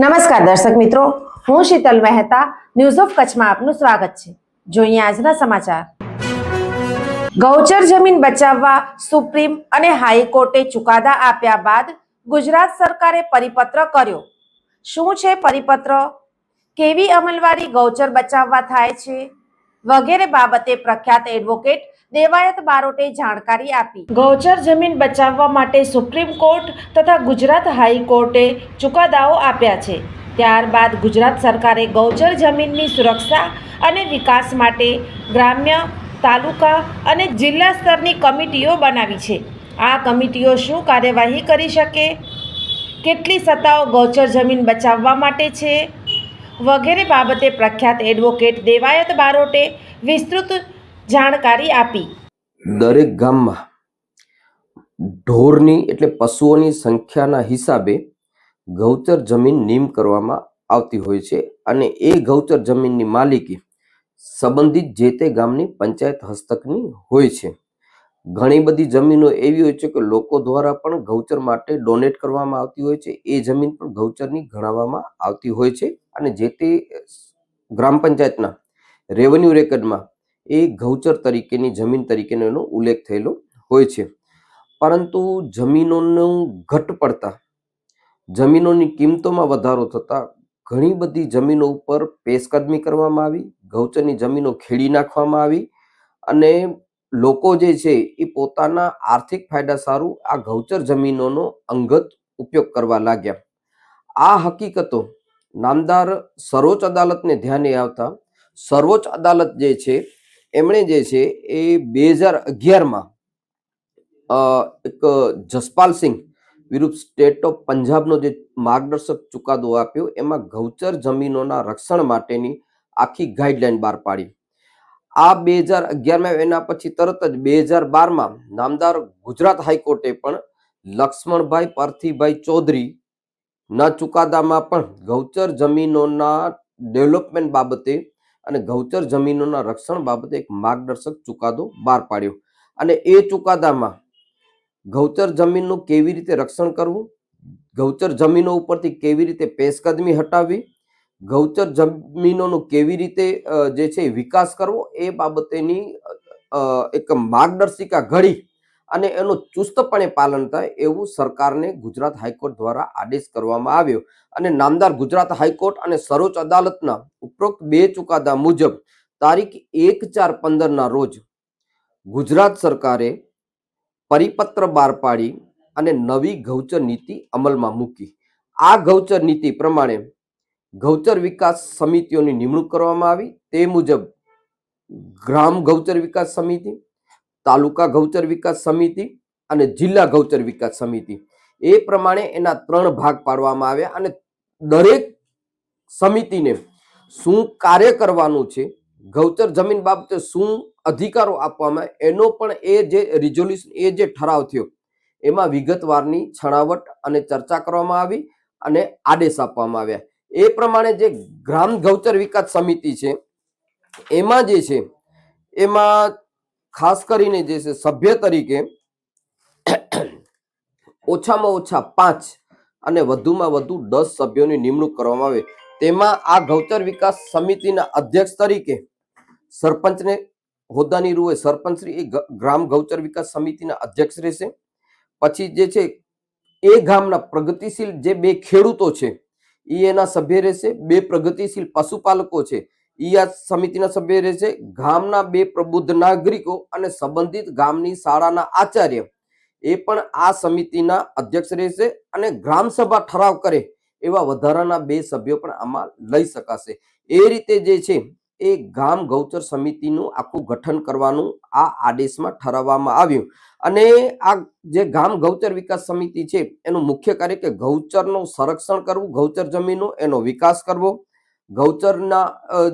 નમસ્કાર દર્શક મિત્રો, હું શીતલ મહેતા ન્યૂઝ ઓફ કચ્છમાં આપનું સ્વાગત છે. જોઈએ આજના સમાચાર. ગૌચર જમીન બચાવવા સુપ્રીમ અને હાઈકોર્ટે ચુકાદા આપ્યા બાદ ગુજરાત સરકારે પરિપત્ર કર્યો. શું છે પરિપત્ર? કેવી અમલવારી ગૌચર બચાવવા થાય છે? વગેરે બાબતે પ્રખ્યાત એડવોકેટ દેવાયત બારોટે જાણકારી આપી. ગૌચર જમીન બચાવવા માટે સુપ્રીમ કોર્ટ તથા ગુજરાત હાઈકોર્ટે ચુકાદાઓ આપ્યા છે. ત્યારબાદ ગુજરાત સરકારે ગૌચર જમીનની સુરક્ષા અને વિકાસ માટે ગ્રામ્ય, તાલુકા અને જિલ્લા સ્તરની કમિટીઓ બનાવી છે. આ કમિટીઓ શું કાર્યવાહી કરી શકે? કેટલી સત્તાઓ ગૌચર જમીન બચાવવા માટે છે? વગેરે બાબતે પ્રખ્યાત એડવોકેટ દેવાયત બારોટે વિસ્તૃત જાણકારી આપી. દરેક ગામમાં ઢોરની એટલે પશુઓની સંખ્યાના હિસાબે ગૌચર જમીન નીમ કરવામાં આવતી હોય છે અને એ ગૌચર જમીનની માલિકી સંબંધિત જે તે ગામની પંચાયત હસ્તકની હોય છે. ઘણી બધી જમીનો એવી હોય છે કે લોકો દ્વારા પણ ગૌચર માટે ડોનેટ કરવામાં આવતી હોય છે. એ જમીન પણ ગૌચરની ગણાવવામાં આવતી હોય છે. અને જે તે ગ્રામ પંચાયતના રેવન્યુ રેકર્ડમાં એ ગૌચર તરીકેની જમીન તરીકેનો એનો ઉલ્લેખ થયેલો હોય છે. પરંતુ જમીનોનું ઘટ પડતા, જમીનોની કિંમતોમાં વધારો થતાં ઘણી બધી જમીનો ઉપર પેશકદમી કરવામાં આવી, ગૌચરની જમીનો ખેડી નાખવામાં આવી અને લોકો જે છે એ પોતાના આર્થિક ફાયદા સારું આ ગૌચર જમીનોનો અંગત ઉપયોગ કરવા લાગ્યા. આ હકીકતો નામદાર સર્વોચ્ચ અદાલતને ધ્યાને આવતા સર્વોચ્ચ અદાલત જે છે, એમણે જે છે એ બે હજાર અગિયારમાં એક જસપાલ સિંહ વિરુદ્ધ સ્ટેટ ઓફ પંજાબનો જે માર્ગદર્શક ચુકાદો આપ્યો, એમાં ગૌચર જમીનોના રક્ષણ માટેની આખી ગાઈડલાઈન બહાર પાડી. આ બે હજાર અગિયારમાં એના પછી તરત જ બે હજાર બારમાં નામદાર ગુજરાત હાઈકોર્ટે પણ લક્ષ્મણભાઈ પાર્થિભાઈ ચૌધરી ના ચુકાદામાં પણ ગૌચર જમીનોના ડેવલપમેન્ટ બાબતે અને ગૌચર જમીનોના રક્ષણ બાબતે એક માર્ગદર્શક ચુકાદો બહાર પાડ્યો. અને એ ચુકાદામાં ગૌચર જમીનનું કેવી રીતે રક્ષણ કરવું, ગૌચર જમીનો ઉપરથી કેવી રીતે પેશકદમી હટાવવી ગૌચર જમીનોનું કેવી રીતે જે છે વિકાસ કરવો, એ બાબતેની એક માર્ગદર્શિકા ઘડી અને એનું ચુસ્તપણે પાલન થાય એવું સરકારને ગુજરાત હાઈકોર્ટ દ્વારા આદેશ કરવામાં આવ્યો. અને નામદાર ગુજરાત હાઈકોર્ટ અને સર્વોચ્ચ અદાલતના ઉપરોક્ત બે ચુકાદા મુજબ તારીખ એક ચાર પંદરના રોજ ગુજરાત સરકારે પરિપત્ર બહાર પાડી અને નવી ગૌચર નીતિ અમલમાં મૂકી. આ ગૌચર નીતિ પ્રમાણે ગૌચર વિકાસ સમિતિઓની નિમણૂક કરવામાં આવી. તે મુજબ ગ્રામ ગૌચર વિકાસ સમિતિ, તાલુકા ગૌચર વિકાસ સમિતિ અને જિલ્લા ગૌચર વિકાસ સમિતિ. એ પ્રમાણે એના ત્રણ ભાગ પાડવામાં આવ્યા અને દરેક સમિતિને શું કાર્ય કરવાનું છે, ગૌચર જમીન બાબતે શું અધિકારો આપવામાં એનો પણ એ જે રિઝોલ્યુશન એ જે ઠરાવ થયો, એમાં વિગતવારની છણાવટ અને ચર્ચા કરવામાં આવી અને આદેશ આપવામાં આવ્યા. એ પ્રમાણે જે ગ્રામ ગૌચર વિકાસ સમિતિ છે, એમાં જે છે, એમાં ખાસ કરીને જે છે, સભ્ય તરીકે ઓછામાં ઓછા પાંચ અને વધુમાં વધુ દસ સભ્યોની નિમણૂક કરવામાં આવે. તેમાં આ ગૌચર વિકાસ સમિતિના અધ્યક્ષ તરીકે સરપંચને હોદ્દાની રૂએ સરપંચશ્રી એ ગ્રામ ગૌચર વિકાસ સમિતિના અધ્યક્ષ રહેશે. પછી જે છે, એ ગામના પ્રગતિશીલ જે બે ખેડૂતો છે એ એના સભ્ય રહેશે, બે પ્રગતિશીલ પશુપાલકો છે. એ આ સમિતિના સભ્ય રહેશે, ગામના બે પ્રબુદ્ધ નાગરિકો અને સંબંધિત ગામની શાળાના આચાર્ય. એ પણ આ સમિતિના અધ્યક્ષ રહેશે અને ગ્રામસભા ઠરાવ કરે એવા વધારાના બે સભ્યો પણ આમાં લઈ શકાશે. એ રીતે જે છે એ ગામ ગૌચર સમિતિનું આખું ગઠન કરવાનું આ આદેશમાં ઠરાવવામાં આવ્યું. અને આ જે ગામ ગૌચર વિકાસ સમિતિ છે, એનું મુખ્ય કાર્ય કે ગૌચરનું સંરક્ષણ કરવું, ગૌચર જમીનો એનો વિકાસ કરવો, ગૌચરના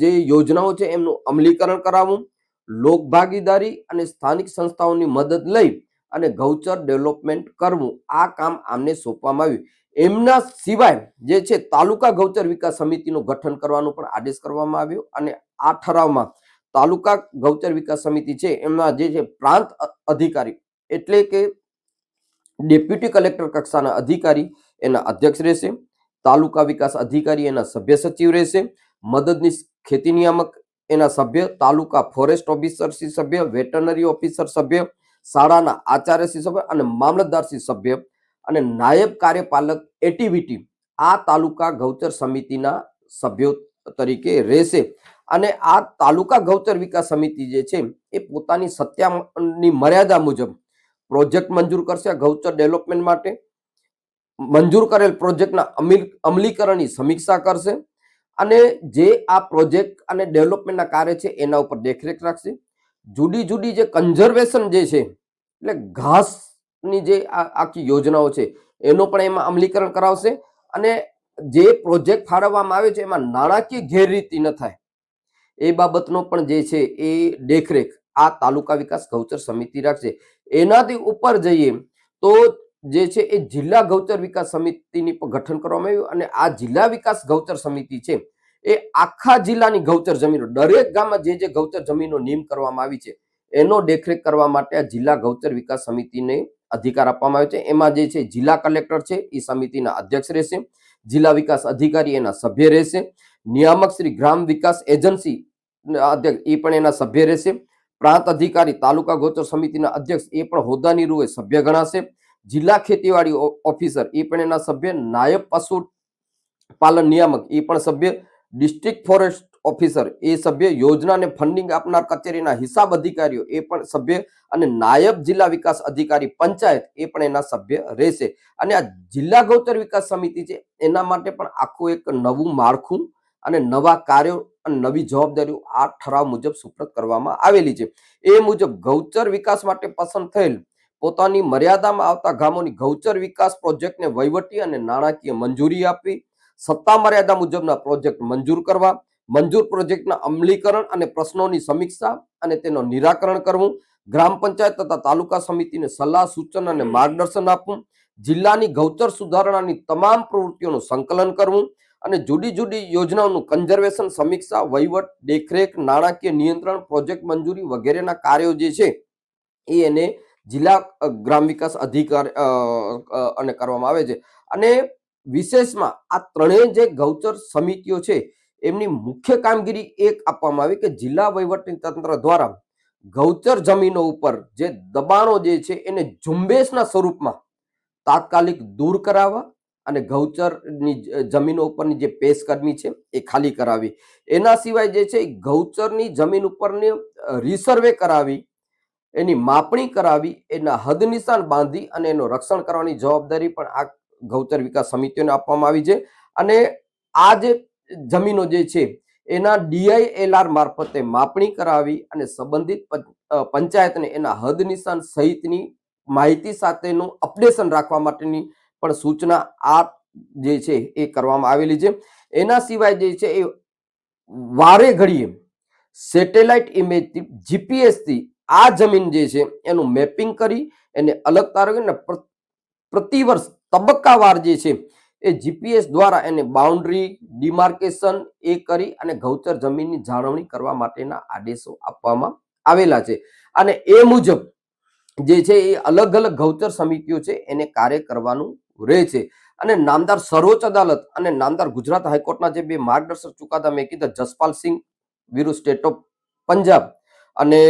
જે યોજનાઓ છે એમનું અમલીકરણ કરાવવું, લોક ભાગીદારી અને સ્થાનિક સંસ્થાઓની મદદ લઈ અને ગૌચર ડેવલપમેન્ટ કરવું, આ કામ આમને સોંપવામાં આવ્યું. એમના સિવાય જે છે તાલુકા ગૌચર વિકાસ સમિતિનું ગઠન કરવાનો પણ આદેશ કરવામાં આવ્યો અને આ ઠરાવમાં તાલુકા ગૌચર વિકાસ સમિતિ છે એમના જે છે પ્રાંત અધિકારી એટલે કે ડેપ્યુટી કલેક્ટર કક્ષાના અધિકારી એના અધ્યક્ષ રહેશે, તાલુકા વિકાસ અધિકારી એના સભ્ય સચિવ રહેશે, મદદનીશ ખેતી નિયામક એના સભ્ય, તાલુકા ફોરેસ્ટ ઓફિસર શ્રી સભ્ય, વેટરનરી ઓફિસર સભ્ય, શાળાના આચાર્ય શ્રી સભ્ય અને મામલતદાર શ્રી સભ્ય અને નાયબ કાર્યપાલક એટીવીટી આ તાલુકા ગૌચર સમિતિના સભ્યો તરીકે રહેશે. અને આ તાલુકા ગૌચર વિકાસ સમિતિ જે છે, એ પોતાની સત્યાની મર્યાદા મુજબ પ્રોજેક્ટ મંજૂર કરશે ગૌચર ડેવલપમેન્ટ માટે. મંજૂર કરેલ પ્રોજેક્ટના અમલી, અમલીકરણની સમીક્ષા કરશે. અને જે આ પ્રોજેક્ટ અને ડેવલપમેન્ટના કાર્ય છે, એના ઉપર દેખરેખ રાખશે. જુદી જુદી જે કન્ઝર્વેશન જે છે, એટલે ઘાસની જે આખી યોજનાઓ છે, એનું પણ એમાં અમલીકરણ કરાવશે અને જે પ્રોજેક્ટ ફાળવવામાં આવે છે, એમાં નાણાકીય ગેરરીતિ ન થાય. એ બાબતનો પણ જે છે, એ દેખરેખ આ તાલુકા વિકાસ ગૌચર સમિતિ રાખશે. એનાથી ઉપર જઈએ તો જે છે, એ જિલ્લા ગૌચર વિકાસ સમિતિની ગઠન કરવામાં આવ્યું અને આ જિલ્લા વિકાસ ગૌચર સમિતિ છે, એ આખા જિલ્લાની ગૌચર જમીનો, દરેક ગામમાં જે જે ગૌચર જમીનો નિયમ કરવામાં આવી છે, એનો દેખરેખ કરવા માટે આ જિલ્લા ગૌચર વિકાસ સમિતિને અધિકાર આપવામાં આવ્યો છે. એમાં જે છે, જિલ્લા કલેક્ટર છે, એ સમિતિના અધ્યક્ષ રહેશે. જિલ્લા વિકાસ અધિકારી એના સભ્ય રહેશે. નિયામક શ્રી ગ્રામ વિકાસ એજન્સી અધ્યક્ષ એ પણ એના સભ્ય રહેશે. પ્રાંત અધિકારી તાલુકા ગોચર સમિતિના અધ્યક્ષ એ પણ હોદ્દાની રૂએ સભ્ય ગણાશે. જિલ્લા ખેતીવાડી ઓફિસર એ પણ એના સભ્ય. નાયબ પશુ પાલન નિયામક એ પણ સભ્ય. ડિસ્ટ્રિક્ટ ફોરેસ્ટ ઓફિસર એ સભ્ય યોજનાને ફંડિંગ આપનાર કચેરીના હિસાબ અધિકારીઓ, એ પણ સભ્ય અને નાયબ જિલ્લા વિકાસ અધિકારી પંચાયત, એ પણ એના સભ્ય રહેશે. અને આ જિલ્લા ગૌચર વિકાસ સમિતિ છે, એના માટે પણ આખું એક નવું માળખું અને નવા કાર્યો અને નવી જવાબદારીઓ આ ઠરાવ મુજબ સુપ્રત કરવામાં આવેલી છે. એ મુજબ ગૌચર વિકાસ માટે પસંદ થયેલ પોતાની મર્યાદામાં આવતા ગામોની ગૌચર વિકાસ પ્રોજેક્ટને વહીવટી અને નાણાકીય મંજૂરી આપવી, સત્તા મર્યાદા મુજબના પ્રોજેક્ટ મંજૂર કરવા મંજૂર પ્રોજેક્ટના અમલીકરણ અને પ્રશ્નોની સમીક્ષા અને તેનો નિરાકરણ કરવું, ગ્રામ પંચાયત તથા તાલુકા સમિતિને સલાહ, સૂચન અને માર્ગદર્શન આપવું, જિલ્લાની ગૌચર સુધારણાની તમામ પ્રવૃત્તિઓનું સંકલન કરવું અને જુદી જુદી યોજનાઓનું કન્ઝર્વેશન, સમીક્ષા, વહીવટ, દેખરેખ, નાણાકીય નિયંત્રણ, પ્રોજેક્ટ મંજૂરી વગેરેના કાર્યો જે છે એ એને જિલ્લા ગ્રામ વિકાસ અધિકાર અને કરવામાં આવે છે. અને વિશેષમાં આ ત્રણેય જે ગૌચર સમિતિઓ છે એમની મુખ્ય કામગીરી એક આપવામાં આવી કે જિલ્લા વહીવટી તંત્ર દ્વારા ગૌચર જમીનો ઉપર જે દબાણો જે છે એને ઝુંબેશના સ્વરૂપમાં તાત્કાલિક દૂર કરાવવા અને ગૌચરની જમીનો ઉપરની જે પેશકદમી છે એ ખાલી કરાવી. એના સિવાય જે છે ગૌચરની જમીન ઉપરની રિસર્વે કરાવી, એની માપણી કરાવી, એના હદ નિશાન બાંધી અને એનું રક્ષણ કરવાની જવાબદારી પણ આ ગૌચર વિકાસ સમિતિઓને આપવામાં આવી છે. અને આ જે જમીનો જે છે, એના ડીઆઈએલઆર મારફતે માપણી કરાવી અને સંબંધિત પંચાયતને એના હદ નિશાન સહિતની માહિતી સાથેનું અપડેશન રાખવા માટેની પણ સૂચના આ જે છે, એ કરવામાં આવેલી છે. એના સિવાય જે છે, એ વારે ઘડીએ સેટેલાઇટ ઇમેજથી જીપીએસથી આ જમીન જે છે, એનું મેપિંગ કરી એને અલગ તારવીને પ્ર- પ્રતિવર્ષ તબક્કાવાર જે છે એ જીપીએસ દ્વારા એને બાઉન્ડ્રી ડિમાર્કેશન એ કરી અને ગૌચર જમીનની જાળવણી કરવા માટેના આદેશો આપવામાં આવેલા છે. અને એ મુજબ જે છે એ અલગ અલગ ગૌચર સમિતિઓ છે એને કાર્ય કરવાનું રહે છે. અને નામદાર સર્વોચ્ચ અદાલત અને નામદાર ગુજરાત હાઈકોર્ટના જે બે માર્ગદર્શક ચુકાદા મેં કીધા, જસપાલ સિંહ વિરુદ્ધ સ્ટેટ ઓફ પંજાબ અને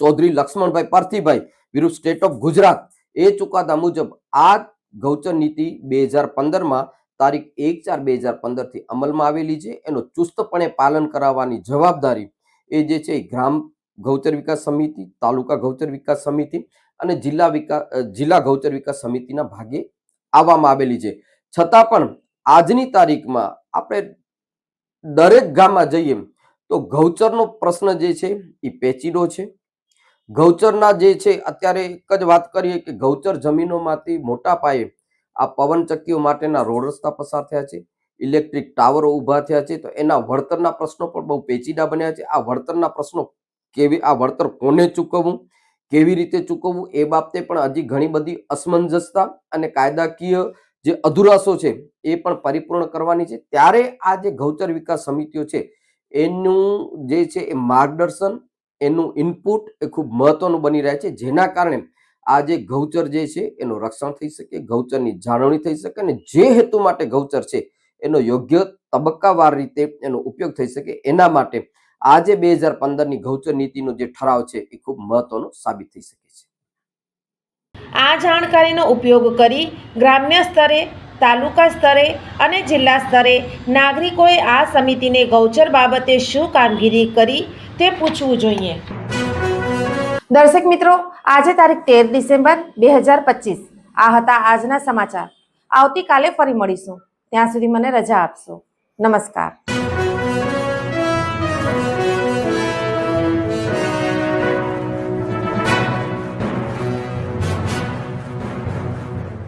ચૌધરી લક્ષ્મણભાઈ પાર્થિભાઈ વિરુદ્ધ સ્ટેટ ઓફ ગુજરાત. એ ચુકાદા મુજબ આ ગૌચર નીતિ બે હજાર પંદરમાં તારીખ એક ચાર બે હજાર પંદરથી અમલમાં આવેલી છે. એનું ચુસ્તપણે પાલન કરાવવાની જવાબદારી એ જે છે ગ્રામ ગૌચર વિકાસ સમિતિ, તાલુકા ગૌચર વિકાસ સમિતિ અને જિલ્લા વિકાસ જિલ્લા ગૌચર વિકાસ સમિતિના ભાગે આવવામાં આવેલી છે. છતાં પણ આજની તારીખમાં આપણે દરેક ગામમાં જઈએ તો ગૌચરનો પ્રશ્ન જે છે એ પેચીડો છે. ગૌચરના જે છે, અત્યારે એક જ વાત કરીએ કે ગૌચર જમીનોમાંથી મોટા પાયે આ પવનચક્કીઓ માટેના રોડ રસ્તા પસાર થયા છે, ઇલેક્ટ્રિક ટાવરો ઊભા થયા છે, તો એના વળતરના પ્રશ્નો પણ બહુ પેચીદા બન્યા છે. આ વળતરના પ્રશ્નો કેવી, આ વળતર કોને ચૂકવવું, કેવી રીતે ચૂકવવું, એ બાબતે પણ હજી ઘણી બધી અસમંજસતા અને કાયદાકીય જે અધુરાશો છે, એ પણ પરિપૂર્ણ કરવાની છે. ત્યારે આ જે ગૌચર વિકાસ સમિતિઓ છે, એનું જે છે, એ માર્ગદર્શન એનું ઇનપુટ એ ખૂબ મહત્વનું બની રહે છે. જેના કારણે આ જે ગૌચર જે છે, એનું રક્ષણ થઈ શકે, ગૌચરની જાળવણી થઈ શકે અને જે હેતુ માટે ગૌચર છે, એનો યોગ્ય તબક્કાવાર રીતે એનો ઉપયોગ થઈ શકે. એના માટે આ જે બે હજાર પંદરની ગૌચર નીતિનો જે ઠરાવ છે, એ ખૂબ મહત્વનો સાબિત થઈ શકે છે. આ જાણકારીનો ઉપયોગ કરી ગ્રામ્ય સ્તરે તાલુકા સ્તરે અને જિલ્લા સ્તરે નાગરિકોએ આ સમિતિને ગૌચર બાબતે શું કામગીરી કરી તે પૂછવું જોઈએ. દર્શક મિત્રો, આજે તારીખ તેર ડિસેમ્બર બે હજાર પચીસ. આ હતા આજના સમાચાર. આવતીકાલે ફરી મળીશું. ત્યાં સુધી મને રજા આપશો. નમસ્કાર.